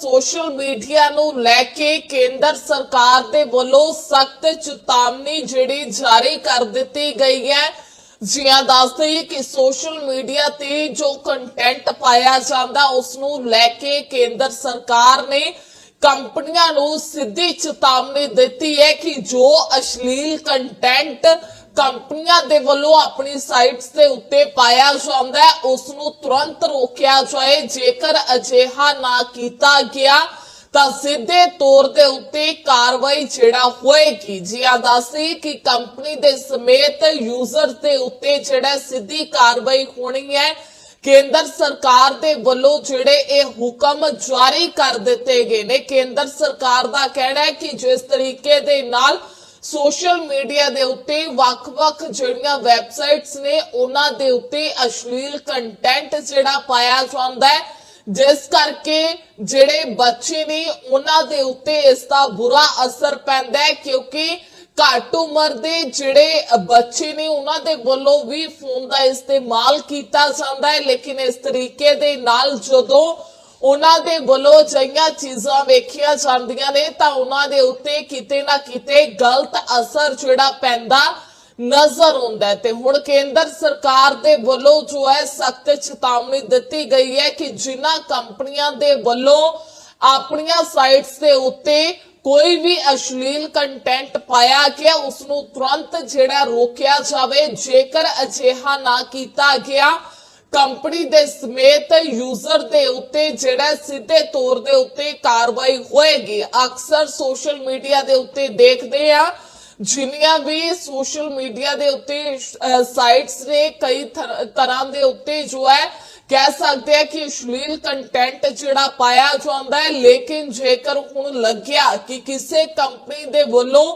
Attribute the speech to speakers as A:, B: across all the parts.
A: Social media ਨੂੰ ਲੈ ਕੇ ਕੇਂਦਰ ਸਰਕਾਰ ਦੇ ਵੱਲੋਂ ਸਖਤ ਚੇਤਾਵਨੀ ਜਿਹੜੀ ਜਾਰੀ ਕਰ ਦਿੱਤੀ ਗਈ ਹੈ। ਜਿਵੇਂ ਦੱਸਦੇ ਹੀ ਕਿ ਸੋਸ਼ਲ ਮੀਡੀਆ ਤੇ ਜੋ ਕੰਟੈਂਟ ਪਾਇਆ ਜਾਂਦਾ ਉਸ ਨੂੰ ਲੈ ਕੇ ਕੇਂਦਰ ਸਰਕਾਰ ਨੇ ਕੰਪਨੀਆਂ ਨੂੰ ਸਿੱਧੀ ਚੇਤਾਵਨੀ ਦਿੱਤੀ ਹੈ ਕਿ ਜੋ ਅਸ਼ਲੀਲ ਕੰਟੈਂਟ ਕੰਪਨੀਆਂ ਦੇ ਵੱਲੋਂ ਆਪਣੀ ਸਾਈਟਸ ਦੇ ਉੱਤੇ ਪਾਇਆ ਜਾਂਦਾ ਹੈ। ਉਸ ਨੂੰ ਤੁਰੰਤ ਰੋਕਿਆ ਜਾਏ। ਜੇਕਰ ਅਜਿਹਾ ਨਾ ਕੀਤਾ ਗਿਆ, ਤਾਂ ਸਿੱਧੇ ਤੌਰ ਦੇ ਉੱਤੇ ਕਾਰਵਾਈ ਜਿਹੜਾ ਹੋਏਗੀ। ਜੀ ਦੱਸੀ ਕਿ ਕੰਪਨੀ ਦੇ ਸਮੇਤ ਯੂਜ਼ਰ ਦੇ ਉੱਤੇ ਜਿਹੜਾ ਸਿੱਧੀ ਕਾਰਵਾਈ ਹੋਣੀ ਹੈ, ਕੇਂਦਰ ਸਰਕਾਰ ਦੇ ਵੱਲੋਂ ਜਿਹੜੇ ਇਹ ਹੁਕਮ ਜਾਰੀ ਕਰ ਦਿੱਤੇ ਗਏ ਨੇ। ਕੇਂਦਰ ਸਰਕਾਰ ਦਾ ਕਹਿਣਾ ਹੈ ਕਿ ਜਿਸ ਤਰੀਕੇ ਦੇ ਨਾਲ ਸੋਸ਼ਲ ਮੀਡੀਆ ਦੇ ਉੱਤੇ ਵੱਖ-ਵੱਖ ਜਿਹੜੀਆਂ ਵੈਬਸਾਈਟਸ ਨੇ, ਉਹਨਾਂ ਦੇ ਉੱਤੇ ਅਸ਼ਲੀਲ ਕੰਟੈਂਟ ਜਿਹੜਾ ਪਾਇਆ ਜਾਂਦਾ ਹੈ। ਜਿਸ ਕਰਕੇ ਜਿਹੜੇ ਬੱਚੇ ਨੇ, ਉਹਨਾਂ ਦੇ ਉੱਤੇ ਇਸ ਦਾ ਬੁਰਾ ਅਸਰ ਪੈਂਦਾ ਹੈ, ਕਿਉਂਕਿ ਘੱਟ ਉਮਰ ਦੇ ਜਿਹੜੇ ਬੱਚੇ ਨੇ, ਉਹਨਾਂ ਦੇ ਵੱਲੋਂ ਵੀ ਫੋਨ ਦਾ ਇਸਤੇਮਾਲ ਕੀਤਾ ਜਾਂਦਾ ਹੈ। ਲੇਕਿਨ ਇਸ ਤਰੀਕੇ ਦੇ ਨਾਲ ਜਦੋਂ ਉਹਨਾਂ ਦੇ ਵੱਲੋਂ ਜਈਆਂ ਚੀਜ਼ਾਂ ਵੇਖੀਆਂ ਜਾਂਦੀਆਂ ਨੇ ਤਾਂ ਉਹਨਾਂ ਦੇ ਉੱਤੇ ਕਿਤੇ ਨਾ ਕਿਤੇ ਗਲਤ ਅਸਰ ਜਿਹੜਾ ਪੈਂਦਾ ਨਜ਼ਰ ਆਉਂਦਾ ਤੇ ਹੁਣ ਕੇਂਦਰ ਸਰਕਾਰ ਦੇ ਵੱਲੋਂ ਜੋ ਹੈ ਸਖਤ ਚੇਤਾਵਨੀ ਦਿੱਤੀ ਗਈ ਹੈ ਕਿ ਜਿਨ੍ਹਾਂ ਕੰਪਨੀਆਂ ਦੇ ਵੱਲੋਂ ਆਪਣੀਆਂ ਸਾਈਟਸ ਦੇ ਉੱਤੇ ਕੋਈ ਵੀ ਅਸ਼ਲੀਲ ਕੰਟੈਂਟ ਪਾਇਆ ਗਿਆ, ਉਸ ਨੂੰ ਤੁਰੰਤ ਜਿਹੜਾ ਰੋਕਿਆ ਜਾਵੇ, ਜੇਕਰ ਅਜਿਹਾ ਨਾ ਕੀਤਾ ਗਿਆ ਕੰਪਨੀ ਦੇ ਸਮੇਤ ਯੂਜ਼ਰ ਦੇ ਉੱਤੇ ਜਿਹੜਾ ਸਿੱਧੇ ਤੌਰ ਦੇ ਉੱਤੇ ਕਾਰਵਾਈ ਹੋਏਗੀ। ਅਕਸਰ ਸੋਸ਼ਲ ਮੀਡੀਆ ਦੇ ਉੱਤੇ ਦੇਖਦੇ ਆ, ਜਿੰਨੀਆਂ ਵੀ ਸੋਸ਼ਲ ਮੀਡੀਆ ਦੇ ਉੱਤੇ ਸਾਈਟਸ ਨੇ ਕਈ ਤਰ੍ਹਾਂ ਦੇ ਉੱਤੇ ਜੋ ਹੈ, ਕਹਿ ਸਕਦੇ ਆ ਕਿ ਅਸ਼ਲੀਲ ਕੰਟੈਂਟ ਜਿਹੜਾ ਪਾਇਆ ਜਾਂਦਾ ਹੈ, ਲੇਕਿਨ ਜੇਕਰ ਹੁਣ ਲੱਗਿਆ ਕਿ ਕਿਸੇ ਕੰਪਨੀ ਦੇ ਵੱਲੋਂ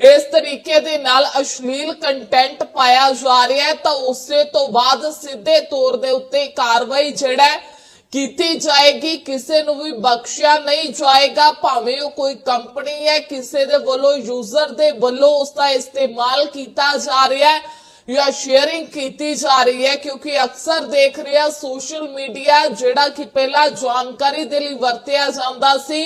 A: ਇਸ ਤਰੀਕੇ ਦੇ ਨਾਲ ਅਸ਼ਲੀਲ ਕੰਟੈਂਟ ਪਾਇਆ ਜਾ ਰਿਹਾ ਹੈ, ਤਾਂ ਉਸੇ ਤੋਂ ਬਾਅਦ ਸਿੱਧੇ ਤੌਰ ਦੇ ਉੱਤੇ ਕਾਰਵਾਈ ਜਿਹੜਾ ਕੀਤੀ ਜਾਏਗੀ। ਕਿਸੇ ਨੂੰ ਵੀ ਬਖਸ਼ਿਆ ਨਹੀਂ ਜਾਏਗਾ, ਭਾਵੇਂ ਉਹ ਕੋਈ ਕੰਪਨੀ ਹੈ, ਕਿਸੇ ਦੇ ਵੱਲੋਂ ਯੂਜ਼ਰ ਦੇ ਵੱਲੋਂ ਉਸ ਦਾ ਇਸਤੇਮਾਲ ਕੀਤਾ ਜਾ ਰਿਹਾ ਹੈ ਜਾਂ ਸ਼ੇਅਰਿੰਗ ਕੀਤੀ ਜਾ ਰਹੀ ਹੈ, ਕਿਉਂਕਿ ਅਕਸਰ ਦੇਖ ਰਿਹਾ ਸੋਸ਼ਲ ਮੀਡੀਆ ਜਿਹੜਾ ਕਿ ਪਹਿਲਾਂ ਜਾਣਕਾਰੀ ਦੇ ਲਈ ਵਰਤਿਆ ਜਾਂਦਾ ਸੀ।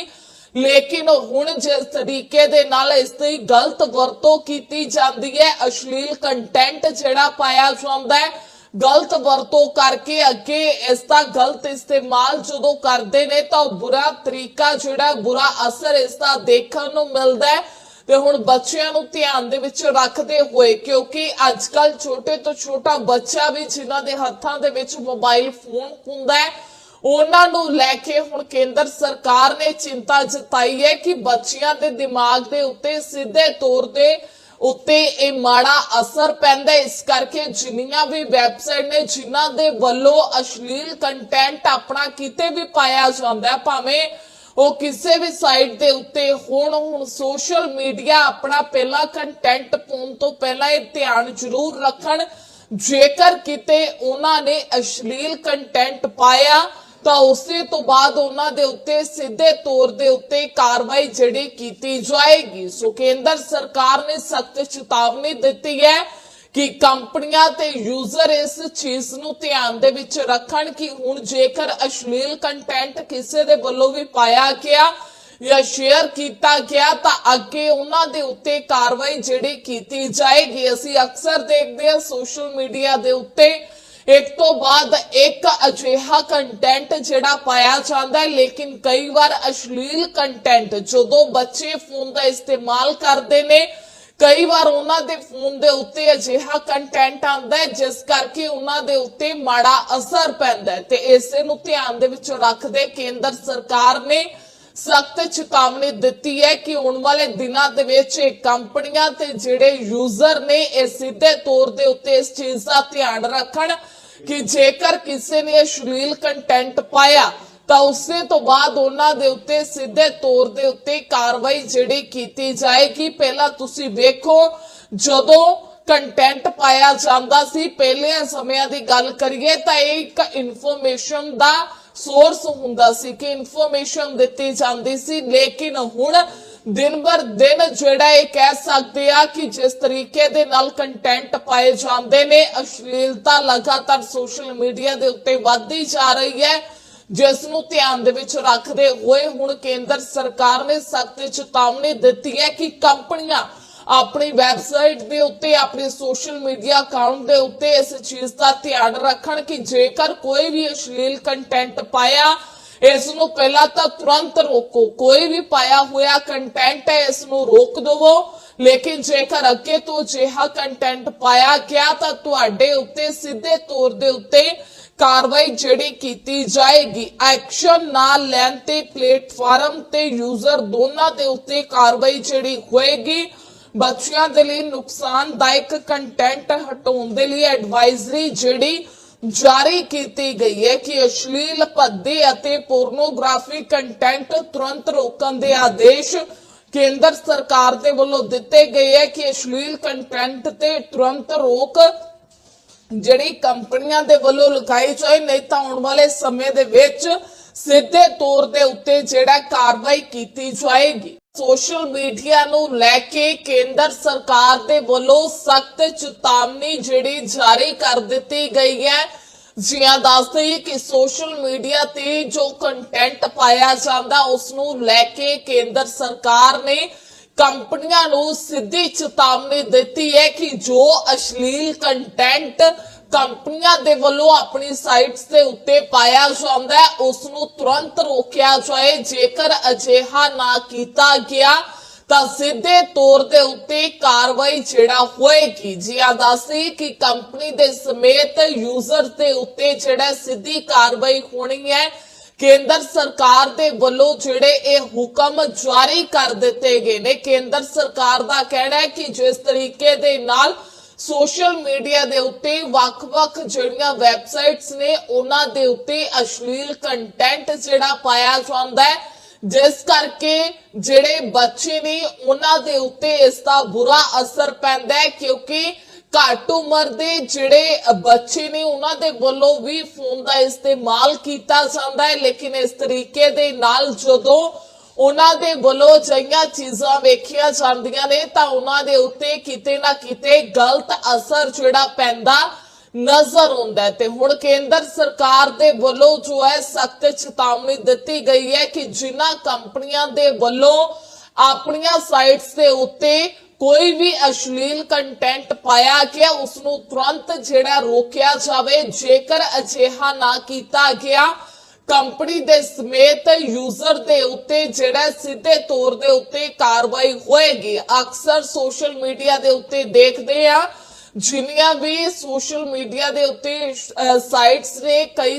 A: ਲੇਕਿਨ ਹੁਣ ਜਿਸ ਤਰੀਕੇ ਦੇ ਨਾਲ ਇਸ ਦੀ ਗਲਤ ਵਰਤੋਂ ਕੀਤੀ ਜਾਂਦੀ ਹੈ, ਅਸ਼ਲੀਲ ਕੰਟੈਂਟ ਜਿਹੜਾ ਪਾਇਆ ਜਾਂਦਾ ਹੈ, ਗਲਤ ਵਰਤੋਂ ਕਰਕੇ ਅੱਗੇ ਇਸ ਦਾ ਗਲਤ ਇਸਤੇਮਾਲ ਜਦੋਂ ਕਰਦੇ ਨੇ ਤਾਂ ਬੁਰਾ ਤਰੀਕਾ ਜਿਹੜਾ ਬੁਰਾ ਅਸਰ ਇਸ ਦਾ ਦੇਖਣ ਨੂੰ ਮਿਲਦਾ ਹੈ। ਤੇ ਹੁਣ ਬੱਚਿਆਂ ਨੂੰ ਧਿਆਨ ਦੇ ਵਿੱਚ ਰੱਖਦੇ ਹੋਏ, ਕਿਉਂਕਿ ਅੱਜ ਕੱਲ ਛੋਟੇ ਤੋਂ ਛੋਟਾ ਬੱਚਾ ਵੀ ਜਿਨ੍ਹਾਂ ਦੇ ਹੱਥਾਂ ਦੇ ਵਿੱਚ ਮੋਬਾਈਲ ਫੋਨ ਹੁੰਦਾ ਹੈ ਉਹਨਾਂ ਨੂੰ ਲੈ ਕੇ ਹੁਣ ਕੇਂਦਰ ਸਰਕਾਰ ਨੇ ਚਿੰਤਾ ਜਤਾਈ ਹੈ ਕਿ ਬੱਚਿਆਂ ਦੇ ਦਿਮਾਗ ਦੇ ਉੱਤੇ ਸਿੱਧੇ ਤੌਰ ਤੇ ਉੱਤੇ ਇਹ ਮਾੜਾ ਅਸਰ ਪੈਂਦਾ ਇਸ ਕਰਕੇ ਜਿੰਨੀਆਂ ਵੀ ਵੈਬਸਾਈਟ ਨੇ, ਜਿਨ੍ਹਾਂ ਦੇ ਵੱਲੋਂ ਅਸ਼ਲੀਲ ਕੰਟੈਂਟ ਆਪਣਾ ਕਿਤੇ ਵੀ ਪਾਇਆ ਜਾਂਦਾ ਭਾਵੇਂ ਉਹ ਕਿਸੇ ਵੀ ਸਾਈਟ ਦੇ ਉੱਤੇ ਹੁਣ ਹੁਣ ਸੋਸ਼ਲ ਮੀਡੀਆ ਆਪਣਾ ਪਹਿਲਾ ਕੰਟੈਂਟ ਪਾਉਣ ਤੋਂ ਪਹਿਲਾਂ ਇਹ ਧਿਆਨ ਜ਼ਰੂਰ ਰੱਖਣ। ਜੇਕਰ ਕਿਤੇ ਉਹਨਾਂ ਨੇ ਅਸ਼ਲੀਲ ਕੰਟੈਂਟ ਪਾਇਆ ਤਾਂ ਉਸੇ ਤੋਂ ਬਾਅਦ ਉਹਨਾਂ ਦੇ ਉੱਤੇ ਸਿੱਧੇ ਤੌਰ ਦੇ ਉੱਤੇ ਕਾਰਵਾਈ ਜਿਹੜੀ ਕੀਤੀ ਜਾਏਗੀ। ਸੋ ਕੇਂਦਰ ਸਰਕਾਰ ਨੇ ਸਖਤ ਚੇਤਾਵਨੀ ਦਿੱਤੀ ਹੈ ਕਿ ਕੰਪਨੀਆਂ ਤੇ ਯੂਜ਼ਰ ਇਸ ਚੀਜ਼ ਨੂੰ ਧਿਆਨ ਦੇ ਵਿੱਚ ਰੱਖਣ ਕਿ ਹੁਣ ਜੇਕਰ ਅਸ਼ਲੀਲ ਕੰਟੈਂਟ ਕਿਸੇ ਦੇ ਵੱਲੋਂ ਵੀ ਪਾਇਆ ਗਿਆ ਜਾਂ ਸ਼ੇਅਰ ਕੀਤਾ ਗਿਆ ਤਾਂ ਅੱਗੇ ਉਹਨਾਂ ਦੇ ਉੱਤੇ ਕਾਰਵਾਈ ਜਿਹੜੀ ਕੀਤੀ ਜਾਏਗੀ। ਅਸੀਂ ਅਕਸਰ ਦੇਖਦੇ ਹਾਂ ਸੋਸ਼ਲ ਮੀਡੀਆ ਦੇ ਉੱਤੇ ਇੱਕ ਤੋਂ ਬਾਅਦ ਇੱਕ ਅਜਿਹਾ ਕੰਟੈਂਟ ਜਿਹੜਾ ਪਾਇਆ ਜਾਂਦਾ ਹੈ, ਲੇਕਿਨ ਕਈ ਵਾਰ ਅਸ਼ਲੀਲ ਕੰਟੈਂਟ ਜਦੋਂ ਬੱਚੇ ਫੋਨ ਦਾ ਇਸਤੇਮਾਲ ਕਰਦੇ ਨੇ, ਕਈ ਵਾਰ ਉਹਨਾਂ ਦੇ ਫੋਨ ਦੇ ਉੱਤੇ ਅਜਿਹਾ ਕੰਟੈਂਟ ਆਉਂਦਾ ਹੈ, ਜਿਸ ਕਰਕੇ ਉਹਨਾਂ ਦੇ ਉੱਤੇ ਮਾੜਾ ਅਸਰ ਪੈਂਦਾ ਹੈ। ਤੇ ਇਸੇ ਨੂੰ ਧਿਆਨ ਦੇ ਵਿੱਚ ਰੱਖਦੇ ਕੇਂਦਰ ਸਰਕਾਰ ਨੇ ਸਖਤ ਚੇਤਾਵਨੀ ਦਿੱਤੀ ਹੈ ਕਿ ਆਉਣ ਵਾਲੇ ਦਿਨਾਂ ਦੇ ਵਿੱਚ ਇਹ ਕੰਪਨੀਆਂ ਤੇ ਜਿਹੜੇ ਯੂਜ਼ਰ ਨੇ, ਇਹ ਸਿੱਧੇ ਤੌਰ ਦੇ ਉੱਤੇ ਇਸ ਚੀਜ਼ ਦਾ ਧਿਆਨ ਰੱਖਣ। ਕਿ ਜੇਕਰ ਕਿਸੇ ਨੇ ਅਸ਼ਲੀਲ ਕੰਟੈਂਟ ਪਾਇਆ, ਤਾਂ ਉਸੇ ਤੋਂ ਬਾਅਦ ਉਹਨਾਂ ਦੇ ਉੱਤੇ ਸਿੱਧੇ ਤੌਰ ਦੇ ਉੱਤੇ ਕਾਰਵਾਈ ਜਿਹੜੀ ਕੀਤੀ ਜਾਏਗੀ। ਪਹਿਲਾਂ ਤੁਸੀਂ ਵੇਖੋ, ਜਦੋਂ ਕੰਟੈਂਟ ਪਾਇਆ ਜਾਂਦਾ ਸੀ, ਪਹਿਲੇ ਸਮਿਆਂ ਦੀ ਗੱਲ ਕਰੀਏ ਤਾਂ ਇਹ ਇੱਕ ਇਨਫੋਰਮੇਸ਼ਨ ਦਾ ਸੋਰਸ ਹੁੰਦਾ ਸੀ ਕਿ ਇਨਫੋਰਮੇਸ਼ਨ ਦਿੱਤੀ ਜਾਂਦੀ ਸੀ। ਲੇਕਿਨ ਹੁਣ ਦਿਨ ਬਰ ਦਿਨ ਜਿਹੜਾ ਇਹ ਕਹਿ ਸਕਦੇ ਆ ਕਿ ਜਿਸ ਤਰੀਕੇ ਦੇ ਨਾਲ ਕੰਟੈਂਟ ਪਾਏ ਜਾਂਦੇ ਨੇ, ਅਸ਼ਲੀਲਤਾ ਲਗਾਤਾਰ ਸੋਸ਼ਲ ਮੀਡੀਆ ਦੇ ਉੱਤੇ ਵੱਧਦੀ ਜਾ ਰਹੀ ਹੈ, ਜਿਸ ਨੂੰ ਧਿਆਨ ਦੇ ਵਿੱਚ ਰੱਖਦੇ ਹੋਏ ਹੁਣ ਕੇਂਦਰ ਸਰਕਾਰ ਨੇ ਸਖਤ ਚੇਤਾਵਨੀ ਦਿੱਤੀ ਹੈ ਕਿ ਕੰਪਨੀਆਂ ਆਪਣੀ ਵੈਬਸਾਈਟ ਦੇ ਉੱਤੇ, ਆਪਣੇ ਸੋਸ਼ਲ ਮੀਡੀਆ ਅਕਾਊਂਟ ਦੇ ਉੱਤੇ ਇਸ ਚੀਜ਼ ਦਾ ਧਿਆਨ ਰੱਖਣ ਕਿ ਜੇਕਰ ਕੋਈ ਵੀ ਅਸ਼ਲੀਲ ਕੰਟੈਂਟ ਪਾਇਆ ਇਸ ਨੂੰ ਪਹਿਲਾਂ ਤਾਂ ਤੁਰੰਤ ਰੋਕੋ। ਕੋਈ ਵੀ ਪਾਇਆ ਹੋਇਆ ਕੰਟੈਂਟ ਹੈ ਇਸ ਨੂੰ ਰੋਕ ਦਿਵੋ। ਲੇਕਿਨ ਜੇਕਰ ਅੱਗੇ ਤੋਂ ਅਜਿਹਾ ਕੰਟੈਂਟ ਪਾਇਆ ਗਿਆ, ਤਾਂ ਤੁਹਾਡੇ ਉੱਤੇ ਸਿੱਧੇ ਤੌਰ ਦੇ ਉੱਤੇ ਕਾਰਵਾਈ ਜਿਹੜੀ ਕੀਤੀ ਜਾਏਗੀ। ਐਕਸ਼ਨ ਨਾ ਲੈਣ ਤੇ ਪਲੇਟਫਾਰਮ ਤੇ ਯੂਜ਼ਰ ਦੋਨਾਂ ਦੇ ਉੱਤੇ ਕਾਰਵਾਈ ਜਿਹੜੀ ਹੋਏਗੀ, ਬੱਚਿਆਂ ਦੇ ਲਈ ਨੁਕਸਾਨਦਾਇਕ ਕੰਟੈਂਟ ਹਟਾਉਣ ਦੇ ਲਈ ਐਡਵਾਈਜ਼ਰੀ ਜਿਹੜੀ ਜਾਰੀ ਕੀਤੀ ਗਈ ਹੈ ਕਿ ਅਸ਼ਲੀਲ ਭੱਦੇ ਅਤੇ ਪੋਰਨੋਗ੍ਰਾਫੀ ਕੰਟੈਂਟ ਤੁਰੰਤ ਰੋਕਣ ਦੇ ਆਦੇਸ਼ ਕੇਂਦਰ ਸਰਕਾਰ ਦੇ ਵੱਲੋਂ ਦਿੱਤੇ ਗਏ ਹੈ ਕਿ ਅਸ਼ਲੀਲ ਕੰਟੈਂਟ ਤੇ ਤੁਰੰਤ ਰੋਕ ਜਿਹੜੀ ਕੰਪਨੀਆਂ ਦੇ ਵੱਲੋਂ ਲਗਾਈ ਜਾਏ, ਨਹੀਂ ਤਾਂ ਆਉਣ ਵਾਲੇ ਸਮੇਂ ਦੇ ਵਿੱਚ ਸਿੱਧੇ ਤੌਰ ਦੇ ਉੱਤੇ ਜਿਹੜਾ ਕਾਰਵਾਈ ਕੀਤੀ ਜਾਏਗੀ। ਸੋਸ਼ਲ ਮੀਡੀਆ ਨੂੰ ਲੈ ਕੇ ਕੇਂਦਰ ਸਰਕਾਰ ਦੇ ਵੱਲੋਂ ਸਖਤ ਚੇਤਾਵਨੀ ਜਿਹੜੀ ਜਾਰੀ ਕਰ ਦਿੱਤੀ ਗਈ ਹੈ। ਜਿਵੇਂ ਦੱਸਦੇ ਕਿ ਸੋਸ਼ਲ ਮੀਡੀਆ ਤੇ ਜੋ ਕੰਟੈਂਟ ਪਾਇਆ ਜਾਂਦਾ ਉਸ ਨੂੰ ਲੈ ਕੇ ਕੇਂਦਰ ਸਰਕਾਰ ਨੇ ਕੰਪਨੀਆਂ ਨੂੰ ਸਿੱਧੀ ਚੇਤਾਵਨੀ ਦਿੱਤੀ ਹੈ ਕਿ ਜੋ ਅਸ਼ਲੀਲ ਕੰਟੈਂਟ ਕੰਪਨੀਆਂ ਦੇ ਵੱਲੋਂ ਆਪਣੀ ਸਾਈਟਸ ਦੇ ਉੱਤੇ ਪਾਇਆ ਜਾਂਦਾ ਹੈ। ਉਸ ਨੂੰ ਤੁਰੰਤ ਰੋਕਿਆ ਜਾਏ। ਜੇਕਰ ਅਜਿਹਾ ਨਾ ਕੀਤਾ ਗਿਆ, ਤਾਂ ਸਿੱਧੇ ਤੌਰ ਦੇ ਉੱਤੇ ਕਾਰਵਾਈ ਜਿਹੜਾ ਹੋਏਗੀ। ਜੀ ਦੱਸੀ ਕਿ ਕੰਪਨੀ ਦੇ ਸਮੇਤ ਯੂਜ਼ਰ ਦੇ ਉੱਤੇ ਜਿਹੜਾ ਸਿੱਧੀ ਕਾਰਵਾਈ ਹੋਣੀ ਹੈ, ਕੇਂਦਰ ਸਰਕਾਰ ਦੇ ਵੱਲੋਂ ਜਿਹੜੇ ਇਹ ਹੁਕਮ ਜਾਰੀ ਕਰ ਦਿੱਤੇ ਗਏ ਨੇ। ਕੇਂਦਰ ਸਰਕਾਰ ਦਾ ਕਹਿਣਾ ਹੈ ਕਿ ਜਿਸ ਤਰੀਕੇ ਦੇ ਨਾਲ ਸੋਸ਼ਲ ਮੀਡੀਆ ਦੇ ਉੱਤੇ ਵੱਖ-ਵੱਖ ਜਿਹੜੀਆਂ ਵੈਬਸਾਈਟਸ ਨੇ, ਉਹਨਾਂ ਦੇ ਉੱਤੇ ਅਸ਼ਲੀਲ ਕੰਟੈਂਟ ਜਿਹੜਾ ਪਾਇਆ ਜਾਂਦਾ ਹੈ। ਜਿਸ ਕਰਕੇ ਜਿਹੜੇ ਬੱਚੇ ਨੇ, ਉਹਨਾਂ ਦੇ ਉੱਤੇ ਇਸ ਦਾ ਬੁਰਾ ਅਸਰ ਪੈਂਦਾ ਹੈ ਕਿਉਂਕਿ ਘੱਟ ਉਮਰ ਦੇ ਜਿਹੜੇ ਬੱਚੇ ਨੇ, ਉਹਨਾਂ ਦੇ ਵੱਲੋਂ ਵੀ ਫੋਨ ਦਾ ਇਸਤੇਮਾਲ ਕੀਤਾ ਜਾਂਦਾ ਹੈ। ਲੇਕਿਨ ਇਸ ਤਰੀਕੇ ਦੇ ਨਾਲ ਜਦੋਂ ਉਹਨਾਂ ਦੇ ਵੱਲੋਂ ਜਈਆਂ ਚੀਜ਼ਾਂ ਵੇਖੀਆਂ ਜਾਂਦੀਆਂ ਨੇ ਤਾਂ ਉਹਨਾਂ ਦੇ ਉੱਤੇ ਕਿਤੇ ਨਾ ਕਿਤੇ ਗਲਤ ਅਸਰ ਜਿਹੜਾ ਪੈਂਦਾ ਨਜ਼ਰ ਆਉਂਦਾ ਤੇ ਹੁਣ ਕੇਂਦਰ ਸਰਕਾਰ ਦੇ ਵੱਲੋਂ ਜੋ ਹੈ ਸਖਤ ਚੇਤਾਵਨੀ ਦਿੱਤੀ ਗਈ ਹੈ ਕਿ ਜਿਨ੍ਹਾਂ ਕੰਪਨੀਆਂ ਦੇ ਵੱਲੋਂ ਆਪਣੀਆਂ ਸਾਈਟਸ ਦੇ ਉੱਤੇ ਕੋਈ ਵੀ ਅਸ਼ਲੀਲ ਕੰਟੈਂਟ ਪਾਇਆ ਗਿਆ ਉਸ ਨੂੰ ਤੁਰੰਤ ਜਿਹੜਾ ਰੋਕਿਆ ਜਾਵੇ, ਜੇਕਰ ਅਜਿਹਾ ਨਾ ਕੀਤਾ ਗਿਆ ਕੰਪਨੀ ਦੇ ਸਮੇਤ ਯੂਜ਼ਰ ਦੇ ਉੱਤੇ ਜਿਹੜਾ ਸਿੱਧੇ ਤੌਰ ਦੇ ਉੱਤੇ ਕਾਰਵਾਈ ਹੋਏਗੀ। ਅਕਸਰ ਸੋਸ਼ਲ ਮੀਡੀਆ ਦੇ ਉੱਤੇ ਦੇਖਦੇ ਆ ਜਿੰਨੀਆਂ ਵੀ ਸੋਸ਼ਲ ਮੀਡੀਆ ਦੇ ਉੱਤੇ ਸਾਈਟਸ ਨੇ ਕਈ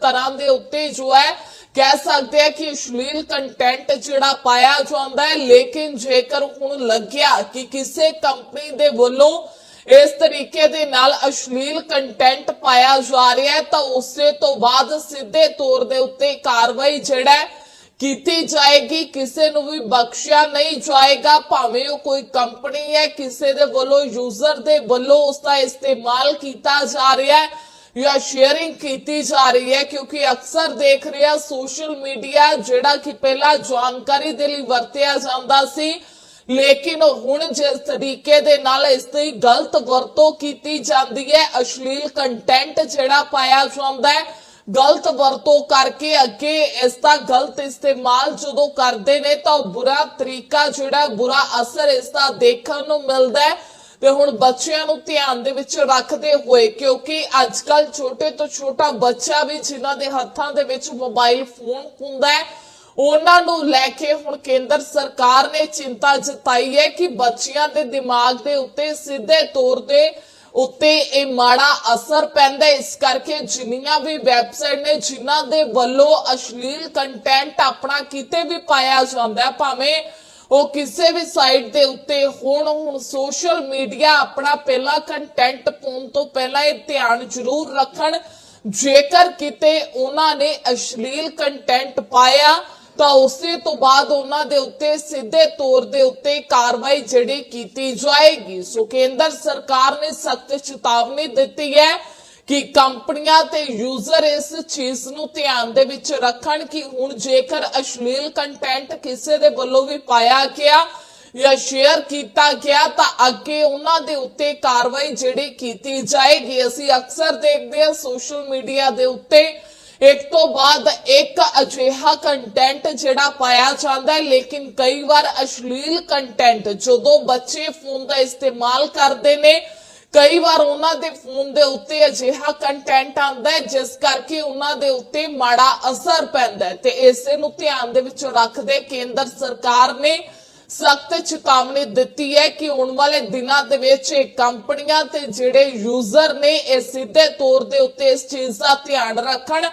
A: ਤਰ੍ਹਾਂ ਦੇ ਉੱਤੇ ਜੋ ਹੈ, ਕਹਿ ਸਕਦੇ ਆ ਕਿ ਅਸ਼ਲੀਲ ਕੰਟੈਂਟ ਜਿਹੜਾ ਪਾਇਆ ਜਾਂਦਾ ਹੈ। ਲੇਕਿਨ ਜੇਕਰ ਹੁਣ ਲੱਗਿਆ ਕਿ ਕਿਸੇ ਕੰਪਨੀ ਦੇ ਵੱਲੋਂ ਇਸ ਤਰੀਕੇ ਦੇ ਨਾਲ ਅਸ਼ਲੀਲ ਕੰਟੈਂਟ ਪਾਇਆ ਜਾ ਰਿਹਾ ਹੈ, ਤਾਂ ਉਸੇ ਤੋਂ ਬਾਅਦ ਸਿੱਧੇ ਤੌਰ ਦੇ ਉੱਤੇ ਕਾਰਵਾਈ ਜਿਹੜਾ ਕੀਤੀ ਜਾਏਗੀ। ਕਿਸੇ ਨੂੰ ਵੀ ਬਖਸ਼ਿਆ ਨਹੀਂ ਜਾਏਗਾ, ਭਾਵੇਂ ਉਹ ਕੋਈ ਕੰਪਨੀ ਹੈ, ਕਿਸੇ ਦੇ ਵੱਲੋਂ ਯੂਜ਼ਰ ਦੇ ਵੱਲੋਂ ਉਸ ਦਾ ਇਸਤੇਮਾਲ ਕੀਤਾ ਜਾ ਰਿਹਾ ਹੈ ਜਾਂ ਸ਼ੇਅਰਿੰਗ ਕੀਤੀ ਜਾ ਰਹੀ ਹੈ, ਕਿਉਂਕਿ ਅਕਸਰ ਦੇਖ ਰਿਹਾ ਸੋਸ਼ਲ ਮੀਡੀਆ ਜਿਹੜਾ ਕਿ ਪਹਿਲਾਂ ਜਾਣਕਾਰੀ ਦੇ ਲਈ ਵਰਤਿਆ ਜਾਂਦਾ ਸੀ। ਲੇਕਿਨ ਹੁਣ ਜਿਸ ਤਰੀਕੇ ਦੇ ਨਾਲ ਇਸ ਦੀ ਗਲਤ ਵਰਤੋਂ ਕੀਤੀ ਜਾਂਦੀ ਹੈ, ਅਸ਼ਲੀਲ ਕੰਟੈਂਟ ਜਿਹੜਾ ਪਾਇਆ ਜਾਂਦਾ ਹੈ, ਗਲਤ ਵਰਤੋਂ ਕਰਕੇ ਅੱਗੇ ਇਸ ਦਾ ਗਲਤ ਇਸਤੇਮਾਲ ਜਦੋਂ ਕਰਦੇ ਨੇ ਤਾਂ ਉਹ ਬੁਰਾ ਤਰੀਕਾ ਜਿਹੜਾ ਬੁਰਾ ਅਸਰ ਇਸ ਦਾ ਦੇਖਣ ਨੂੰ ਮਿਲਦਾ ਹੈ। ਤੇ ਹੁਣ ਬੱਚਿਆਂ ਨੂੰ ਧਿਆਨ ਦੇ ਵਿੱਚ ਰੱਖਦੇ ਹੋਏ, ਕਿਉਂਕਿ ਅੱਜ ਕੱਲ ਛੋਟੇ ਤੋਂ ਛੋਟਾ ਬੱਚਾ ਵੀ ਜਿਨ੍ਹਾਂ ਦੇ ਹੱਥਾਂ ਦੇ ਵਿੱਚ ਮੋਬਾਈਲ ਫੋਨ ਹੁੰਦਾ ਹੈ ਉਹਨਾਂ ਨੂੰ ਲੈ ਕੇ ਹੁਣ ਕੇਂਦਰ ਸਰਕਾਰ ਨੇ ਚਿੰਤਾ ਜਤਾਈ ਹੈ ਕਿ ਬੱਚਿਆਂ ਦੇ ਦਿਮਾਗ ਦੇ ਉੱਤੇ ਸਿੱਧੇ ਤੌਰ ਤੇ ਉੱਤੇ ਇਹ ਮਾੜਾ ਅਸਰ ਪੈਂਦਾ ਇਸ ਕਰਕੇ ਜਿੰਨੀਆਂ ਵੀ ਵੈਬਸਾਈਟ ਨੇ ਜਿਨ੍ਹਾਂ ਦੇ ਵੱਲੋਂ ਅਸ਼ਲੀਲ ਕੰਟੈਂਟ ਆਪਣਾ ਕਿਤੇ ਵੀ ਪਾਇਆ ਜਾਂਦਾ ਭਾਵੇਂ ਉਹ ਕਿਸੇ ਵੀ ਸਾਈਟ ਦੇ ਉੱਤੇ ਹੁਣ ਹੁਣ ਸੋਸ਼ਲ ਮੀਡੀਆ ਆਪਣਾ ਪਹਿਲਾ ਕੰਟੈਂਟ ਪਾਉਣ ਤੋਂ ਪਹਿਲਾਂ ਇਹ ਧਿਆਨ ਜ਼ਰੂਰ ਰੱਖਣ। ਜੇਕਰ ਕਿਤੇ ਉਹਨਾਂ ਨੇ ਅਸ਼ਲੀਲ ਕੰਟੈਂਟ ਪਾਇਆ ਤਾਂ ਉਸੇ ਤੋਂ ਬਾਅਦ ਉਹਨਾਂ ਦੇ ਉੱਤੇ ਸਿੱਧੇ ਤੌਰ ਦੇ ਉੱਤੇ ਕਾਰਵਾਈ ਜਿਹੜੀ ਕੀਤੀ ਜਾਏਗੀ। ਸੋ ਕੇਂਦਰ ਸਰਕਾਰ ਨੇ ਸਖਤ ਚੇਤਾਵਨੀ ਦਿੱਤੀ ਹੈ ਕਿ ਕੰਪਨੀਆਂ ਤੇ ਯੂਜ਼ਰ ਇਸ ਚੀਜ਼ ਨੂੰ ਧਿਆਨ ਦੇ ਵਿੱਚ ਰੱਖਣ ਕਿ ਹੁਣ ਜੇਕਰ ਅਸ਼ਲੀਲ ਕੰਟੈਂਟ ਕਿਸੇ ਦੇ ਵੱਲੋਂ ਵੀ ਪਾਇਆ ਗਿਆ ਜਾਂ ਸ਼ੇਅਰ ਕੀਤਾ ਗਿਆ ਤਾਂ ਅੱਗੇ ਉਹਨਾਂ ਦੇ ਉੱਤੇ ਕਾਰਵਾਈ ਜਿਹੜੀ ਕੀਤੀ ਜਾਏਗੀ। ਅਸੀਂ ਅਕਸਰ ਦੇਖਦੇ ਹਾਂ ਸੋਸ਼ਲ ਮੀਡੀਆ ਦੇ ਉੱਤੇ ਇੱਕ ਤੋਂ ਬਾਅਦ ਇੱਕ ਅਜਿਹਾ ਕੰਟੈਂਟ ਜਿਹੜਾ ਪਾਇਆ ਜਾਂਦਾ ਹੈ, ਲੇਕਿਨ ਕਈ ਵਾਰ ਅਸ਼ਲੀਲ ਕੰਟੈਂਟ ਜਦੋਂ ਬੱਚੇ ਫੋਨ ਦਾ ਇਸਤੇਮਾਲ ਕਰਦੇ ਨੇ, ਕਈ ਵਾਰ ਉਹਨਾਂ ਦੇ ਫੋਨ ਦੇ ਉੱਤੇ ਅਜਿਹਾ ਕੰਟੈਂਟ ਆਉਂਦਾ ਹੈ, ਜਿਸ ਕਰਕੇ ਉਹਨਾਂ ਦੇ ਉੱਤੇ ਮਾੜਾ ਅਸਰ ਪੈਂਦਾ ਹੈ। ਤੇ ਇਸੇ ਨੂੰ ਧਿਆਨ ਦੇ ਵਿੱਚ ਰੱਖਦੇ ਕੇਂਦਰ ਸਰਕਾਰ ਨੇ ਸਖਤ ਚੇਤਾਵਨੀ ਦਿੱਤੀ ਹੈ ਕਿ ਆਉਣ ਵਾਲੇ ਦਿਨਾਂ ਦੇ ਵਿੱਚ ਕੰਪਨੀਆਂ ਤੇ ਜਿਹੜੇ ਯੂਜ਼ਰ ਨੇ, ਇਹ ਸਿੱਧੇ ਤੌਰ ਦੇ ਉੱਤੇ ਇਸ ਚੀਜ਼ ਦਾ ਧਿਆਨ ਰੱਖਣ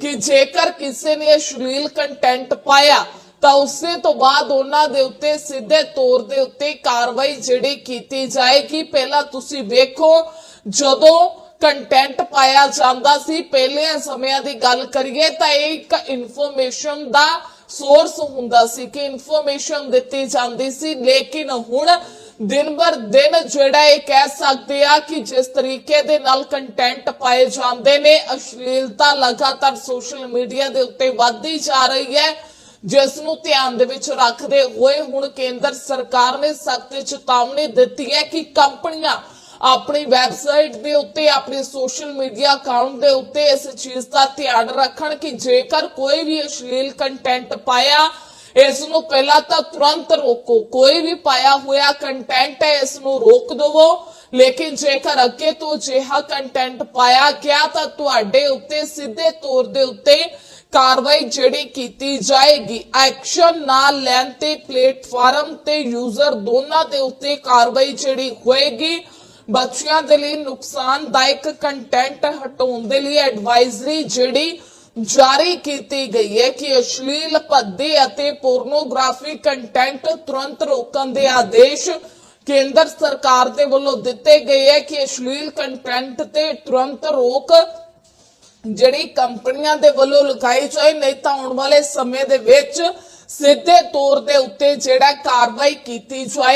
A: ਕਿ ਜੇਕਰ ਕਿਸੇ ਨੇ ਅਸ਼ਲੀਲ ਕੰਟੈਂਟ ਪਾਇਆ, ਤਾਂ ਉਸੇ ਤੋਂ ਬਾਅਦ ਉਹਨਾਂ ਦੇ ਉੱਤੇ ਸਿੱਧੇ ਤੌਰ ਦੇ ਉੱਤੇ ਕਾਰਵਾਈ ਜਿਹੜੀ ਕੀਤੀ ਜਾਏਗੀ। ਪਹਿਲਾਂ ਤੁਸੀਂ ਵੇਖੋ, ਜਦੋਂ ਕੰਟੈਂਟ ਪਾਇਆ ਜਾਂਦਾ ਸੀ, ਪਹਿਲੇ ਸਮਿਆਂ ਦੀ ਗੱਲ ਕਰੀਏ ਤਾਂ ਇਹ ਇੱਕ ਇਨਫੋਰਮੇਸ਼ਨ ਦਾ ਸੋਰਸ ਹੁੰਦਾ ਸੀ ਕਿ ਇਨਫੋਰਮੇਸ਼ਨ ਦਿੱਤੀ ਜਾਂਦੀ ਸੀ, ਲੇਕਿਨ ਹੁਣ ਦਿਨ ਬਰ ਦਿਨ ਜਿਹੜਾ ਇਹ ਕਹਿ ਸਕਦੇ ਆ ਕਿ ਜਿਸ ਤਰੀਕੇ ਦੇ ਨਾਲ ਕੰਟੈਂਟ ਪਾਏ ਜਾਂਦੇ ਨੇ, ਅਸ਼ਲੀਲਤਾ ਲਗਾਤਾਰ ਸੋਸ਼ਲ ਮੀਡੀਆ ਦੇ ਉੱਤੇ ਵੱਧਦੀ ਜਾ ਰਹੀ ਹੈ, ਜਿਸ ਨੂੰ ਧਿਆਨ ਦੇ ਵਿੱਚ ਰੱਖਦੇ ਹੋਏ ਹੁਣ ਕੇਂਦਰ ਸਰਕਾਰ ਨੇ ਸਖਤ ਚੇਤਾਵਨੀ ਦਿੱਤੀ ਹੈ ਕਿ ਕੰਪਨੀਆਂ ਆਪਣੀ ਵੈਬਸਾਈਟ ਦੇ ਉੱਤੇ, ਆਪਣੇ ਸੋਸ਼ਲ ਮੀਡੀਆ ਅਕਾਊਂਟ ਦੇ ਉੱਤੇ ਇਸ ਚੀਜ਼ ਦਾ ਧਿਆਨ ਰੱਖਣ ਕਿ ਜੇਕਰ ਕੋਈ ਵੀ ਅਸ਼ਲੀਲ ਕੰਟੈਂਟ ਪਾਇਆ ਇਸ ਨੂੰ ਪਹਿਲਾਂ ਤਾਂ ਤੁਰੰਤ ਰੋਕੋ। ਕੋਈ ਵੀ ਪਾਇਆ ਹੋਇਆ ਕੰਟੈਂਟ ਹੈ ਇਸ ਨੂੰ ਰੋਕ ਦਿਵੋ। ਲੇਕਿਨ ਜੇਕਰ ਅੱਗੇ ਤੋਂ ਅਜਿਹਾ ਕੰਟੈਂਟ ਪਾਇਆ ਗਿਆ, ਤਾਂ ਤੁਹਾਡੇ ਉੱਤੇ ਸਿੱਧੇ ਤੌਰ ਦੇ ਉੱਤੇ ਕਾਰਵਾਈ ਜਿਹੜੀ ਕੀਤੀ ਜਾਏਗੀ। ਐਕਸ਼ਨ ਨਾ ਲੈਣ ਤੇ ਪਲੇਟਫਾਰਮ ਤੇ ਯੂਜ਼ਰ ਦੋਨਾਂ ਦੇ ਉੱਤੇ ਕਾਰਵਾਈ ਜਿਹੜੀ ਹੋਏਗੀ ਬੱਚਿਆਂ ਦੇ ਲਈ ਨੁਕਸਾਨਦਾਇਕ ਕੰਟੈਂਟ ਹਟਾਉਣ ਦੇ ਲਈ ਐਡਵਾਈਜ਼ਰੀ ਜਿਹੜੀ ਜਾਰੀ ਕੀਤੀ ਗਈ ਹੈ ਕਿ ਅਸ਼ਲੀਲ, ਭੱਦੇ ਅਤੇ ਪੋਰਨੋਗ੍ਰਾਫੀ ਕੰਟੈਂਟ ਤੁਰੰਤ ਰੋਕਣ ਦੇ ਆਦੇਸ਼ ਕੇਂਦਰ ਸਰਕਾਰ ਦੇ ਵੱਲੋਂ ਦਿੱਤੇ ਗਏ ਹੈ ਕਿ ਅਸ਼ਲੀਲ ਕੰਟੈਂਟ ਤੇ ਤੁਰੰਤ ਰੋਕ ਜਿਹੜੀ ਕੰਪਨੀਆਂ ਦੇ ਵੱਲੋਂ ਲਗਾਈ ਜਾਏ, ਨਹੀਂ ਤਾਂ ਆਉਣ ਵਾਲੇ ਸਮੇਂ ਦੇ ਵਿੱਚ ਸਿੱਧੇ ਤੌਰ ਦੇ ਉੱਤੇ ਜਿਹੜਾ ਕਾਰਵਾਈ ਕੀਤੀ ਜਾਏ